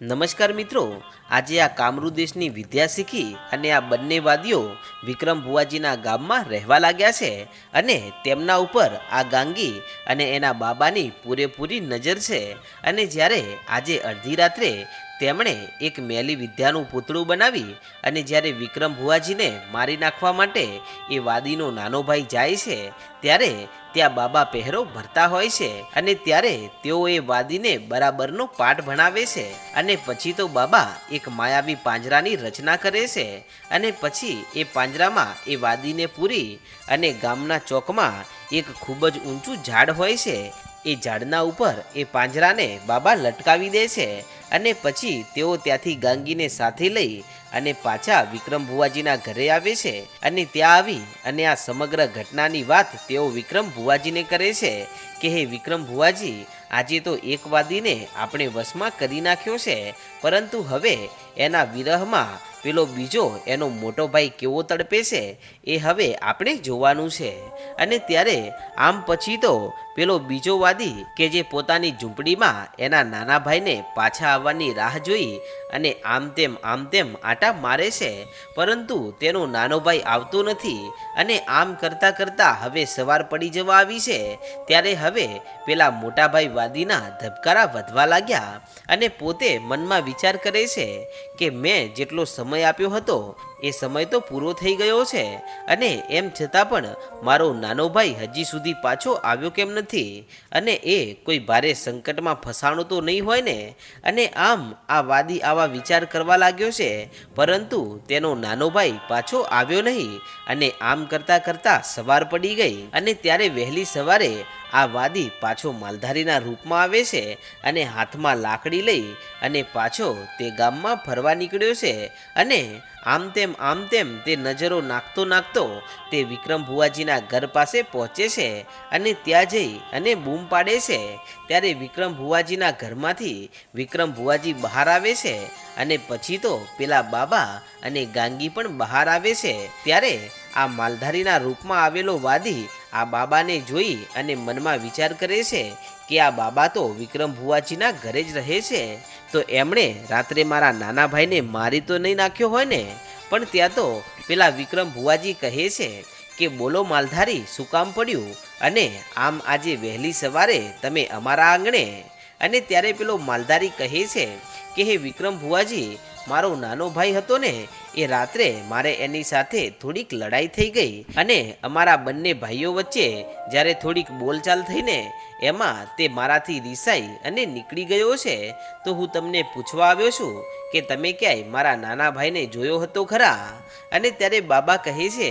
નમસ્કાર મિત્રો. આજે આ કામરૂ દેશની વિદ્યા શીખી અને આ બંને વાદીઓ વિક્રમ ભુવાજીના ગામમાં રહેવા લાગ્યા છે અને તેમના ઉપર આ ગાંગી અને એના બાબાની પૂરેપૂરી નજર છે. અને જ્યારે આજે અડધી રાત્રે તેમણે એક મેલી વિદ્યાનું પૂતળું બનાવી અને જ્યારે વિક્રમ ભુવાજીને મારી નાખવા માટે એ વાદીનો નાનો ભાઈ જાય છે, ત્યારે ત્યાં બાબા પહેરો ભરતા હોય છે અને ત્યારે તેઓ એ વાદીને બરાબરનો પાઠ ભણાવે છે અને પછી તો બાબા એક માયાવી પાંજરાની રચના કરે છે અને પછી એ પાંજરામાં એ વાદીને પૂરી અને ગામના ચોકમાં એક ખૂબ જ ઊંચું ઝાડ હોય છે, એ ઝાડના ઉપર એ પાંજરાને બાબા લટકાવી દે છે અને પછી તેઓ ત્યાંથી ગાંગીને સાથે લઈ અને પાછા વિક્રમ ભુવાજીના ઘરે આવે છે. અને ત્યાં આવી અને આ સમગ્ર ઘટનાની વાત તેઓ વિક્રમ ભુવાજીને કરે છે કે, હે વિક્રમ ભુવાજી, આજે તો એક વાદીને આપણે વશમાં કરી નાખ્યો છે. પરંતુ હવે એના વિરહમાં પેલો બીજો એનો મોટો ભાઈ કેવો તડપે છે એ હવે આપણે જોવાનું છે. અને ત્યારે આમ પછી તો પેલો બીજો વાદી કે જે પોતાની ઝૂંપડીમાં એના નાના ભાઈને પાછા આવવાની રાહ જોઈ અને આમ તેમ આમ તેમ આટા મારે છે. પરંતુ તેનો નાનો ભાઈ આવતો નથી અને આમ કરતાં કરતાં હવે સવાર પડી જવા આવી છે. ત્યારે હવે પેલા મોટા ભાઈ વાદીના ધબકારા વધવા લાગ્યા અને પોતે મનમાં વિચાર કરે છે કે મેં જેટલો સમય આપ્યો હતો. એ સમય તો પૂરો થઈ ગયો છે અને એમ છતાં પણ મારો નાનો ભાઈ હજી સુધી પાછો આવ્યો કેમ નથી? અને એ કોઈ ભારે સંકટમાં ફસાણો તો નહીં હોય ને? અને આમ આ વાદી આવા વિચાર કરવા લાગ્યો છે. પરંતુ તેનો નાનો ભાઈ પાછો આવ્યો નહીં અને આમ કરતાં કરતાં સવાર પડી ગઈ અને ત્યારે વહેલી સવારે આ વાદી પાછો માલધારીના રૂપમાં આવે છે અને હાથમાં લાકડી લઈ અને પાછો તે ગામમાં ફરવા નીકળ્યો છે. અને આમ તેમ આમ તેમ તે નજરો નાખતો નાખતો તે વિક્રમ ભુવાજીના ઘર પાસે પહોંચે છે અને ત્યાં જઈ અને બૂમ પાડે છે. ત્યારે વિક્રમ ભુવાજીના ઘરમાંથી વિક્રમ ભુવાજી બહાર આવે છે અને પછી તો પેલા બાબા અને ગાંગી પણ બહાર આવે છે. ત્યારે આ માલધારીના રૂપમાં આવેલો વાદી આ બાબાને જોઈ અને મનમાં વિચાર કરે છે કે આ બાબા તો વિક્રમ ભુવાજીના ઘરે જ રહે છે. તો એમણે રાત્રે મારા નાના ભાઈને મારી તો નહીં નાખ્યો હોય ને, પણ ત્યાં તો પેલા વિક્રમ ભુવાજી કહે છે કે, બોલો માલધારી, શું કામ પડ્યું? અને આમ આજે વહેલી સવારે તમે અમારા આંગણે અને ત્યારે પેલો માલધારી કહે છે કે, હે વિક્રમ ભુવાજી, મારો નાનો ભાઈ હતો ને, એ રાત્રે મારે એની સાથે થોડીક લડાઈ થઈ ગઈ અને અમારા બંને ભાઈઓ વચ્ચે જ્યારે થોડીક બોલચાલ થઈને એમાં તે મારાથી રિસાઈ અને નીકળી ગયો છે, તો હું તમને પૂછવા આવ્યો છું કે તમે ક્યાંય મારા નાના ભાઈને જોયો હતો ખરા? અને ત્યારે બાબા કહે છે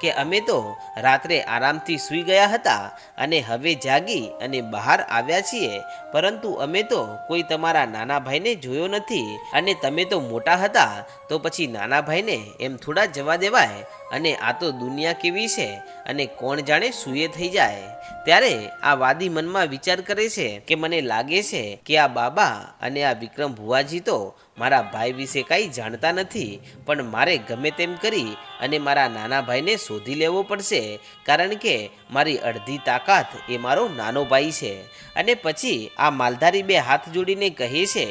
કે અમે તો રાત્રે આરામથી સૂઈ ગયા હતા અને હવે જાગી અને બહાર આવ્યા છીએ, પરંતુ અમે તો કોઈ તમારા નાના ભાઈને જોયો નથી અને તમે તો મોટા હતા, તો પછી નાના ભાઈને એમ થોડા જવા દેવાય અને આ તો દુનિયા કેવી છે અને કોણ જાણે સૂએ થઈ જાય. ત્યારે આ વાદી મનમાં વિચાર કરે છે કે મને લાગે છે કે આ બાબા અને આ વિક્રમ ભુવાજી તો મારા ભાઈ વિશે કાંઈ જાણતા નથી, પણ મારે ગમે તેમ કરી અને મારા નાના ભાઈને શોધી લેવો પડશે, કારણ કે મારી અડધી તાકાત એ મારો નાનો ભાઈ છે. અને પછી આ માલધારી બે હાથ જોડીને કહે છે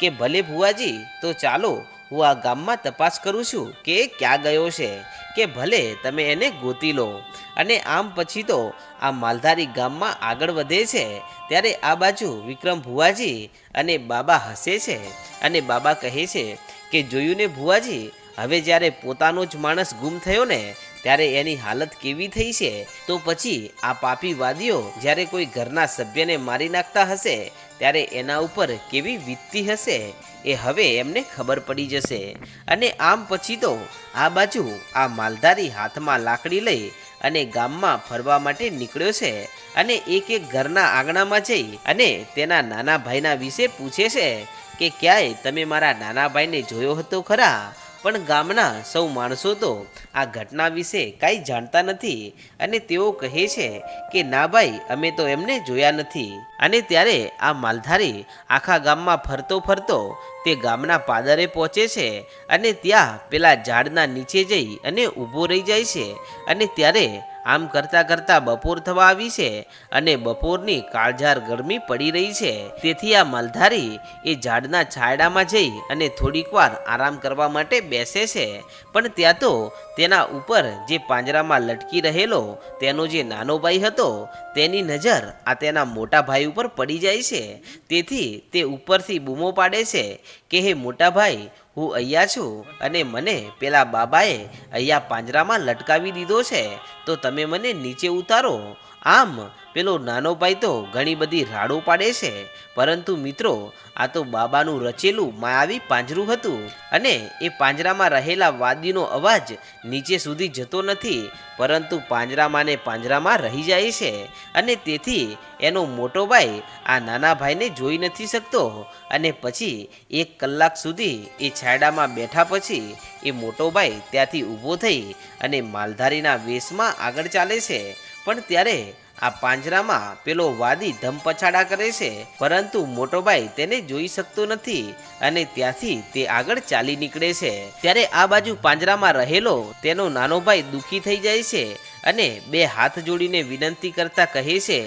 કે ભલે ભુવાજી, તો ચાલો હું આ ગામમાં તપાસ કરું છું કે ક્યાં ગયો છે. કે ભલે તમે એને ગોતી લો. અને આમ પછી તો આ માલધારી ગામમાં આગળ વધે છે, ત્યારે આ બાજુ વિક્રમ ભુવાજી અને બાબા હસે છે. અને બાબા કહે છે કે, જોયું ને ભુવાજી, હવે જ્યારે પોતાનો જ માણસ ગુમ થયો ને, ત્યારે એની હાલત કેવી થઈ છે? તો પછી આ પાપી વાદીઓ જ્યારે કોઈ ઘરના સભ્યને મારી નાખતા હશે ત્યારે એના ઉપર કેવી વીતતી હશે એ હવે એમને ખબર પડી જશે. અને આમ પછી તો આ બાજુ આ માલધારી હાથમાં લાકડી લઈ અને ગામમાં ફરવા માટે નીકળ્યો છે અને એક એક ઘરના આંગણામાં જઈ અને તેના નાના ભાઈના વિશે પૂછે છે કે, ક્યાંય તમે મારા નાના ભાઈને જોયો હતો ખરા? પણ ગામના સૌ માણસો તો આ ઘટના વિશે કાંઈ જાણતા નથી અને તેઓ કહે છે કે, ના ભાઈ, અમે તો એમને જોયા નથી. અને ત્યારે આ માલધારી આખા ગામમાં ફરતો ફરતો તે ગામના પાદરે પહોંચે છે અને ત્યાં પેલા ઝાડના નીચે જઈ અને ઊભો રહી જાય છે. અને ત્યારે આમ કરતાં કરતાં બપોર થવા આવી છે અને બપોરની કાળઝાર ગરમી પડી રહી છે. તેથી આ માલધારી એ ઝાડના છાયડામાં જઈ અને થોડીક વાર આરામ કરવા માટે બેસે છે. પણ ત્યાં તો તેના ઉપર જે પાંજરામાં લટકી રહેલો તેનો જે નાનો ભાઈ હતો તેની નજર આ તેના મોટા ભાઈ ઉપર પડી જાય છે. તેથી તે ઉપરથી બૂમો પાડે છે કે, હે મોટા ભાઈ હું અહીંયા છું અને મને પેલા બાબાએ અહીંયા પાંજરામાં લટકાવી દીધો છે. તો તમે મને નીચે ઉતારો આમ, પેલો નાનો ભાઈ તો ઘણી બધી રાડો પાડે છે. પરંતુ મિત્રો, આ તો બાબાનું રચેલું માયાવી પાંજરું હતું અને એ પાંજરામાં રહેલા વાદીનો અવાજ નીચે સુધી જતો નથી, પરંતુ પાંજરામાં ને પાંજરામાં રહી જાય છે. અને તેથી એનો મોટો ભાઈ આ નાના ભાઈને જોઈ નથી શકતો. અને પછી એક કલાક સુધી એ છાયડામાં બેઠા પછી એ મોટો ભાઈ ત્યાંથી ઊભો થઈ અને માલધારીના વેશમાં આગળ ચાલે છે. પણ ત્યારે આ પાંજરામાં પેલો વાદી ધમપછાડા કરે છે, પરંતુ મોટો ભાઈ તેને જોઈ શકતો નથી અને ત્યાંથી તે આગળ ચાલી નીકળે છે. ત્યારે આ બાજુ પાંજરામાં રહેલો તેનો નાનો ભાઈ દુખી થઈ જાય છે અને બે હાથ જોડીને વિનંતી કરતા કહે છે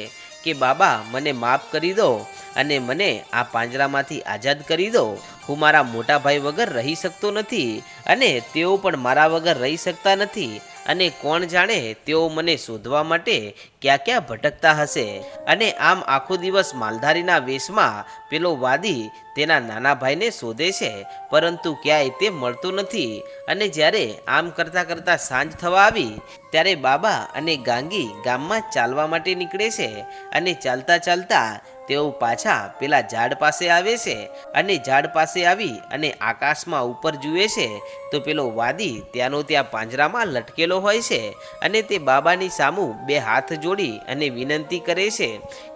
કે, બાબા, મને માફ કરી દો અને મને આ પાંજરામાંથી આઝાદ કરી દો. હું મારા મોટા ભાઈ વગર રહી શકતો નથી અને તેઓ પણ મારા વગર રહી શકતા નથી. અને કોણ જાણે તેઓ મને શોધવા માટે ક્યાં ક્યાં ભટકતા હશે? અને આમ આખો દિવસ માલધારીના વેશમાં પેલો વાદી તેના નાના ભાઈને શોધે છે, પરંતુ ક્યાંય તે મળતો નથી. અને જ્યારે આમ કરતાં કરતાં સાંજ થવા આવી, ત્યારે બાબા અને ગાંગી ગામમાં ચાલવા માટે નીકળે છે અને ચાલતા ચાલતા તેઓ પાછા પેલા ઝાડ પાસે આવે છે અને ઝાડ પાસે આવી અને આકાશમાં ઉપર જુએ છે, તો પેલો વાદી ત્યાંનો ત્યાં પાંજરામાં લટકેલો હોય છે અને તે બાબાની સામું બે હાથ જોડી અને વિનંતી કરે છે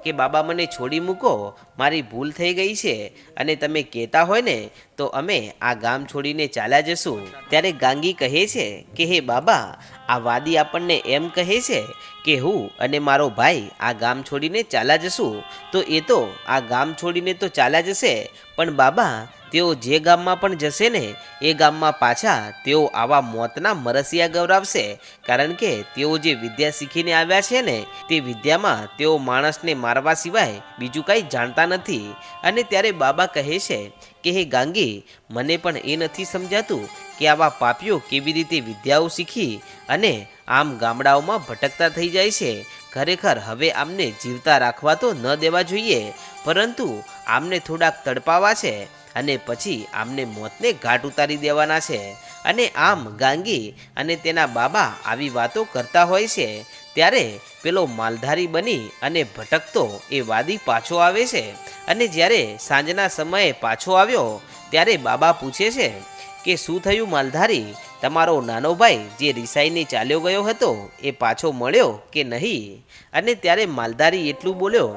કે, બાબા, મને છોડી મૂકો, મારી ભૂલ થઈ ગઈ છે અને તમે કહેતા હોય ને, તો અમે આ ગામ છોડીને ચાલ્યા જશું. ત્યારે ગાંગી કહે છે કે, હે બાબા આ વાદી આપણને એમ કહે છે કે હું અને મારો ભાઈ આ ગામ છોડીને ચાલા જશું. તો એ તો આ ગામ છોડીને તો ચાલ્યા જશે, પણ બાબા, તેઓ જે ગામમાં પણ જશે ને, એ ગામમાં પાછા તેઓ આવા મોતના મરસિયા ગૌરાવશે. કારણ કે તેઓ જે વિદ્યા શીખીને આવ્યા છે ને, તે વિદ્યામાં તેઓ માણસને મારવા સિવાય બીજું કંઈ જાણતા નથી. અને ત્યારે બાબા કહે છે કે, હે ગાંગી, મને પણ એ નથી સમજાતું કે આવા પાપીઓ કેવી રીતે વિદ્યાઓ શીખી અને આમ ગામડાઓમાં ભટકતા થઈ જાય છે? ખરેખર હવે આમને જીવતા રાખવા તો ન દેવા જોઈએ, પરંતુ આમને થોડાક તડપાવા છે અને પછી આમને મોતને ઘાટ ઉતારી દેવાના છે અને આમ ગાંગી અને તેના બાબા આવી વાતો કરતા હોય છે. ત્યારે પેલો માલધારી બની અને ભટકતો એ વાદી પાછો આવે છે અને જ્યારે સાંજના સમયે પાછો આવ્યો, ત્યારે બાબા પૂછે છે કે શું થયું માલધારી? તમારો નાનો ભાઈ જે રિસાઈને ચાલ્યો ગયો હતો, એ પાછો મળ્યો કે નહીં? અને ત્યારે માલધારી એટલું બોલ્યો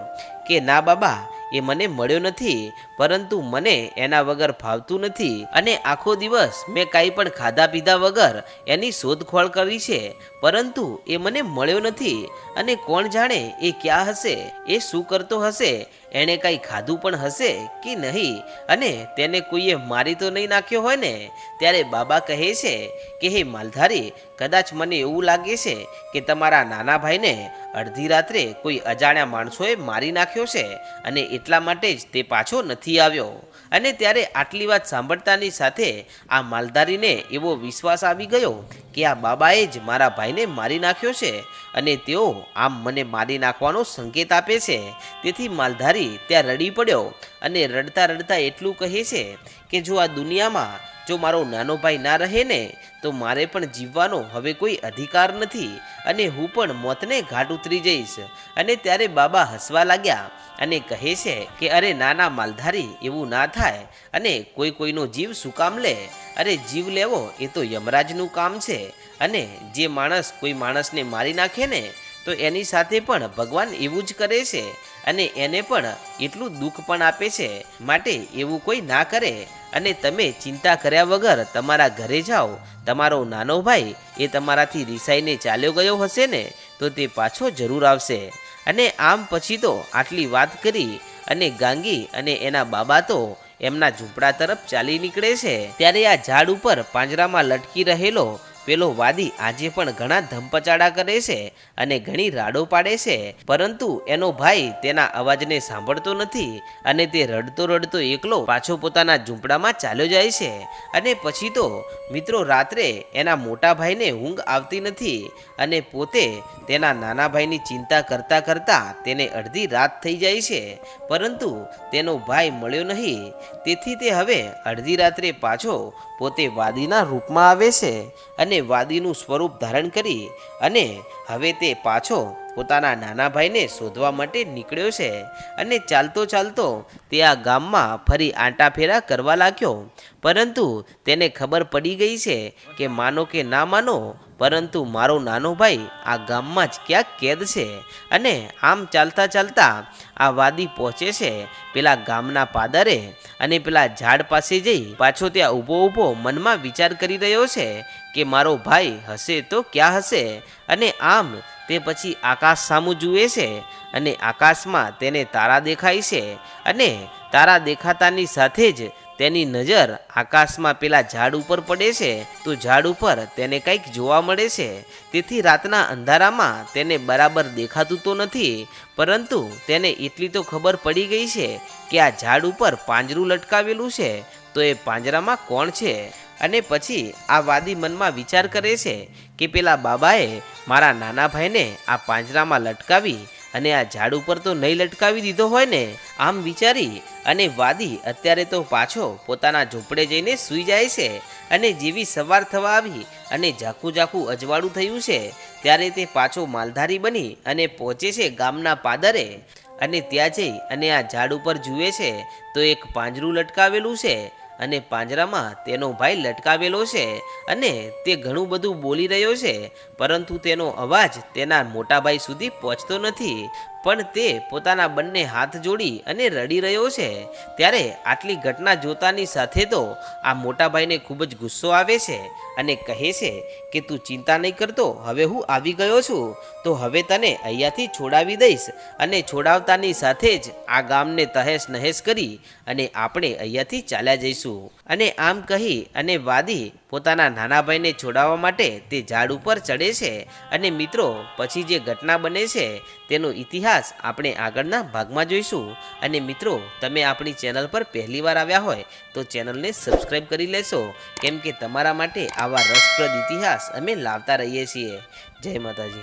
કે, ના બાબા, એ મને મળ્યો નથી. પરંતુ મને એના વગર ફાવતું નથી અને આખો દિવસ મેં કાંઈ પણ ખાધા પીધા વગર એની શોધખોળ કરી છે. પરંતુ એ મને મળ્યો નથી અને કોણ જાણે એ ક્યાં હશે, એ શું કરતો હશે, એણે કાંઈ ખાધું પણ હશે કે નહીં અને તેને કોઈએ મારી તો નહીં નાખ્યો હોય ને? ત્યારે બાબા કહે છે કે, હે માલધારી, કદાચ મને એવું લાગે છે કે તમારા નાના ભાઈને અડધી રાત્રે કોઈ અજાણ્યા માણસોએ મારી નાખ્યો છે અને એટલા માટે જ તે પાછો નથી આવ્યો. અને ત્યારે આટલી વાત સાંભળતાની સાથે આ માલધારીને એવો વિશ્વાસ આવી ગયો કે આ બાબાએ જ મારા ભાઈને મારી નાખ્યો છે અને તેઓ આમ મને મારી નાખવાનો સંકેત આપે છે. તેથી માલધારી ત્યાં રડી પડ્યો અને રડતા રડતા એટલું કહે છે કે જો આ દુનિયામાં જો મારો નાનો ભાઈ ના રહે ને, તો મારે પણ જીવવાનો હવે કોઈ અધિકાર નથી અને હું પણ મોતને ઘાટ ઉતરી જઈશ. અને ત્યારે બાબા હસવા લાગ્યા અને કહે છે કે, અરે નાના માલધારી, એવું ના થાય. અને કોઈ કોઈનો જીવ શું કામ લે? અરે જીવ લેવો એ તો યમરાજનું કામ છે. અને જે માણસ કોઈ માણસને મારી નાખે ને, તો એની સાથે પણ ભગવાન એવું જ કરે છે. અને એને પણ એટલું દુઃખ પણ આપે છે. માટે એવું કોઈ ના કરે. અને તમે ચિંતા કર્યા વગર તમારા ઘરે જાઓ. તમારો નાનો ભાઈ એ તમારાથી રિસાઈને ચાલ્યો ગયો હશે ને, તો તે પાછો જરૂર આવશે. અને આમ પછી તો આટલી વાત કરી અને ગાંગી અને એના બાબા તો એમના ઝૂંપડા તરફ ચાલી નીકળે છે. ત્યારે આ ઝાડ ઉપર પાંજરામાં લટકી રહેલો પેલો વાદી આજે પણ ઘણા ધમપચાડા કરે છે અને ઘણી રાડો પાડે છે. પરંતુ એનો ભાઈ તેના અવાજને સાંભળતો નથી અને તે રડતો રડતો એકલો પાછો પોતાના ઝૂંપડામાં ચાલ્યો જાય છે. અને પછી તો મિત્રો રાત્રે એના મોટા ભાઈને ઊંઘ આવતી નથી અને પોતે તેના નાના ભાઈની ચિંતા કરતા કરતા તેને અડધી રાત થઈ જાય છે. પરંતુ તેનો ભાઈ મળ્યો નહીં. તેથી તે હવે અડધી રાત્રે પાછો પોતે વાદીના રૂપમાં આવે છે અને વાદીનું સ્વરૂપ ધારણ કરી અને હવે તે પાછો પોતાના નાના ભાઈને શોધવા માટે નીકળ્યો છે અને ચાલતો ચાલતો તે આ ગામમાં ફરી આંટાફેરા કરવા લાગ્યો. પરંતુ તેને ખબર પડી ગઈ છે કે માનો કે ના માનો, પરંતુ મારો નાનો ભાઈ આ ગામમાં જ ક્યાંક કેદ છે અને આમ ચાલતા ચાલતા આ વાદી પહોંચે છે પેલા ગામના પાદરે અને પેલા ઝાડ પાસે જઈ પાછો ત્યાં ઊભો ઊભો મનમાં વિચાર કરી રહ્યો છે કે મારો ભાઈ હશે તો ક્યાં હશે? અને આમ તે પછી આકાશ સામું જુએ છે અને આકાશમાં તેને તારા દેખાય છે અને તારા દેખાતાની સાથે જ તેની નજર આકાશમાં પેલા ઝાડ ઉપર પડે છે. તો ઝાડ ઉપર તેને કંઈક જોવા મળે છે. તેથી રાતના અંધારામાં તેને બરાબર દેખાતું તો નથી, પરંતુ તેને એટલી તો ખબર પડી ગઈ છે કે આ ઝાડ ઉપર પાંજરું લટકાવેલું છે. તો એ પાંજરામાં કોણ છે? અને પછી આ વાદી મનમાં વિચાર કરે છે કે પેલા બાબાએ મારા નાના ભાઈને આ પાંજરામાં લટકાવી અને આ ઝાડ ઉપર તો નહીં લટકાવી દીધો હોય ને, આમ વિચારી અને વાદી અત્યારે તો પાછો પોતાના ઝૂંપડે જઈને સૂઈ જાય છે અને જેવી સવાર થવા આવી અને ઝાખું ઝાખું અજવાળું થયું છે, ત્યારે તે પાછો માલધારી બની અને પહોંચે છે ગામના પાદરે અને ત્યાં જઈ અને આ ઝાડ ઉપર જુએ છે, તો એક પાંજરું લટકાવેલું છે અને પાંજરામાં તેનો ભાઈ લટકાવેલો છે અને તે ઘણું બધું બોલી રહ્યો છે, પરંતુ તેનો અવાજ તેના મોટા ભાઈ સુધી પહોંચતો નથી. પણ તે પોતાના બંને હાથ જોડી અને રડી રહ્યો છે. ત્યારે આટલી ઘટના જોતાની સાથે તો આ મોટાભાઈને ખૂબ જ ગુસ્સો આવે છે અને કહે છે કે, તું ચિંતા નહીં કરતો, હવે હું આવી ગયો છું. તો હવે તને અહીંયાથી છોડાવી દઈશ. અને છોડાવતાની સાથે જ આ ગામને તહેશ નહેશ કરી અને આપણે અહીંયાથી ચાલ્યા જઈશું. અને આમ કહી અને વાદી પોતાના નાના ભાઈને છોડાવવા માટે તે ઝાડ ઉપર ચડે છે. અને મિત્રો, પછી જે ઘટના બને છે તેનો ઇતિહાસ આપણે આગળના ભાગમાં જોઈશું. અને મિત્રો, તમે આપણી ચેનલ પર પહેલીવાર આવ્યા હોય, તો ચેનલને સબસ્ક્રાઈબ કરી લેશો. કેમ કે તમારા માટે આવા રસપ્રદ ઇતિહાસ અમે લાવતા રહીએ છીએ. જય માતાજી.